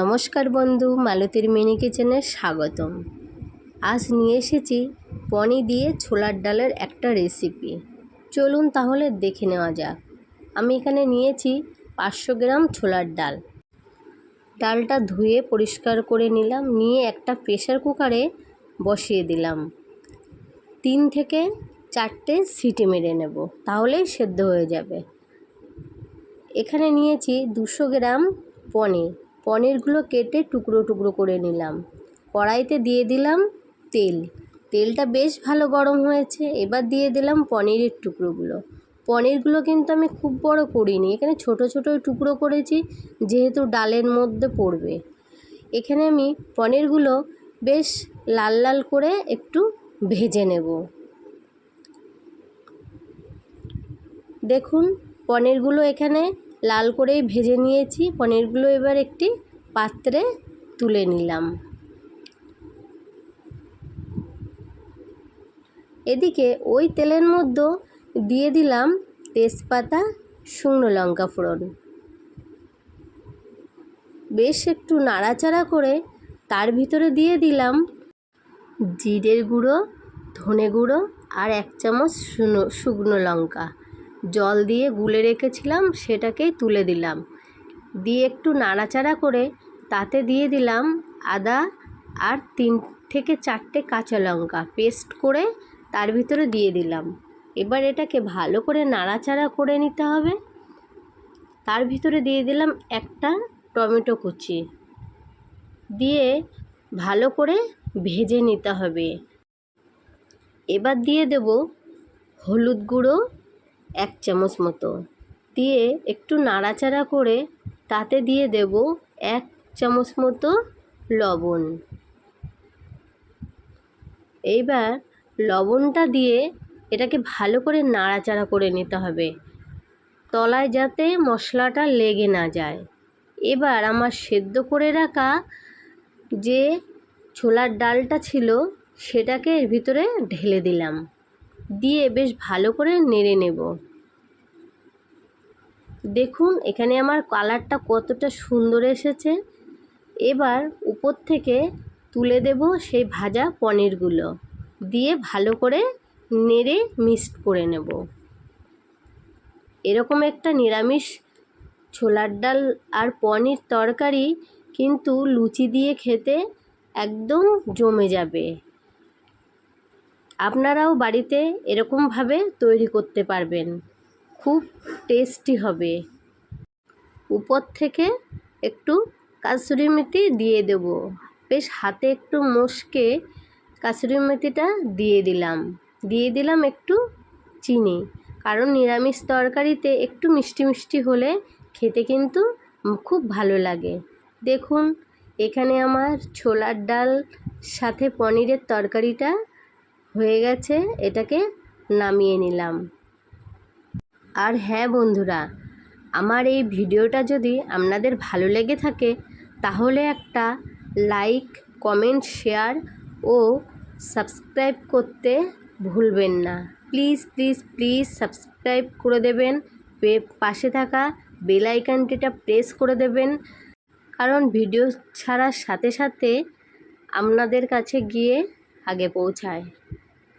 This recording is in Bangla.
নমস্কার বন্ধু, মালতীর মিনি কিচেনে স্বাগতম। আজ নিয়ে এসেছি পনি দিয়ে ছোলার ডালের একটা রেসিপি চলুন তাহলে দেখে নেওয়া যাক। আমি এখানে নিয়েছি পাঁচশো গ্রাম ছোলার ডাল। ডালটা ধুয়ে পরিষ্কার করে নিলাম, নিয়ে একটা প্রেশার কুকারে বসিয়ে দিলাম। তিন থেকে চারটে সিটি মেরে নেব তাহলেই সেদ্ধ হয়ে যাবে। এখানে নিয়েছি দুশো গ্রাম পনির পনিরগুলো কেটে টুকরো টুকরো করে নিলাম। কড়াইতে দিয়ে দিলাম তেল। তেলটা বেশ ভালো গরম হয়েছে। এবার দিয়ে দিলাম পনিরের টুকরোগুলো। পনিরগুলো কিন্তু আমি খুব বড় করিনি। এখানে ছোট ছোট টুকরো করেছি, যেহেতু ডালের মধ্যে পড়বে। এখানে আমি পনিরগুলো বেশ লাল লাল করে একটু ভেজে নেব। দেখুন, পনিরগুলো এখানে লাল করেই ভেজে নিয়েছি। পনিরগুলো এবার একটি পাত্রে তুলে নিলাম। এদিকে ওই তেলের মধ্যে দিয়ে দিলাম তেজপাতা, শুকনো লঙ্কা ফোড়ন। বেশ একটু নাড়াচাড়া করে তার ভিতরে দিয়ে দিলাম জিরের গুঁড়ো, ধনে গুঁড়ো আর এক চামচ শুনো শুকনো লঙ্কা। জল দিয়ে গুলে রেখেছিলাম, সেটাকেই তুলে দিলাম। দিয়ে একটু নাড়াচাড়া করে তাতে দিয়ে দিলাম আদা আর তিন থেকে চারটে কাঁচা লঙ্কা। পেস্ট করে তার ভিতরে দিয়ে দিলাম। এবার এটাকে ভালো করে নাড়াচাড়া করে নিতে হবে। তার ভিতরে দিয়ে দিলাম একটা টমেটো কুচি। দিয়ে ভালো করে ভেজে নিতে হবে। এবার দিয়ে দেব হলুদ গুঁড়ো এক চামচ মতো। দিয়ে একটু নাড়াচাড়া করে তাতে দিয়ে দেব এক চামচ মতো লবণ। এইবার লবণটা দিয়ে এটাকে ভালো করে নাড়াচাড়া করে নিতে হবে। তলায় যাতে মশলাটা লেগে না যায়। এবার আমার সেদ্ধ করে রাখা যে ছোলার ডালটা ছিল, সেটাকে এর ভিতরে ঢেলে দিলাম। দিয়ে বেশ ভালো করে নেড়ে নেব। দেখুন, এখানে আমার কালারটা কতটা সুন্দর এসেছে। এবার উপর থেকে তুলে দেব সেই ভাজা পনিরগুলো। দিয়ে ভালো করে নেড়ে মিক্সড করে নেব। এরকম একটা নিরামিষ ছোলার ডাল আর পনির তরকারি কিন্তু লুচি দিয়ে খেতে একদম জমে যাবে। আপনারাও বাড়িতে এরকমভাবে তৈরি করতে পারবেন। খুব টেস্টি হবে। উপর থেকে একটু কাসুরি মেথি দিয়ে দেব। বেশ হাতে একটু মশকে কাসুরি মেথিটা দিয়ে দিলাম। দিয়ে দিলাম একটু চিনি। কারণ নিরামিষ তরকারিতে একটু মিষ্টি মিষ্টি হলে খেতে কিন্তু খুব ভালো লাগে। দেখুন, এখানে আমার ছোলার ডাল সাথে পনিরের তরকারিটা হয়ে গেছে, এটাকে নামিয়ে নিলাম। আর হ্যাঁ বন্ধুরা, আমার এই ভিডিওটা যদি আপনাদের ভালো লেগে থাকে, তাহলে একটা লাইক, কমেন্ট, শেয়ার ও সাবস্ক্রাইব করতে ভুলবেন না। প্লিজ প্লিজ প্লিজ সাবস্ক্রাইব করে দেবেন পাশে থাকা বেল আইকনটিটা প্রেস করে দেবেন। কারণ ভিডিও ছাড়ার সাথে সাথে আপনাদের কাছে গিয়ে আগে পৌঁছায়।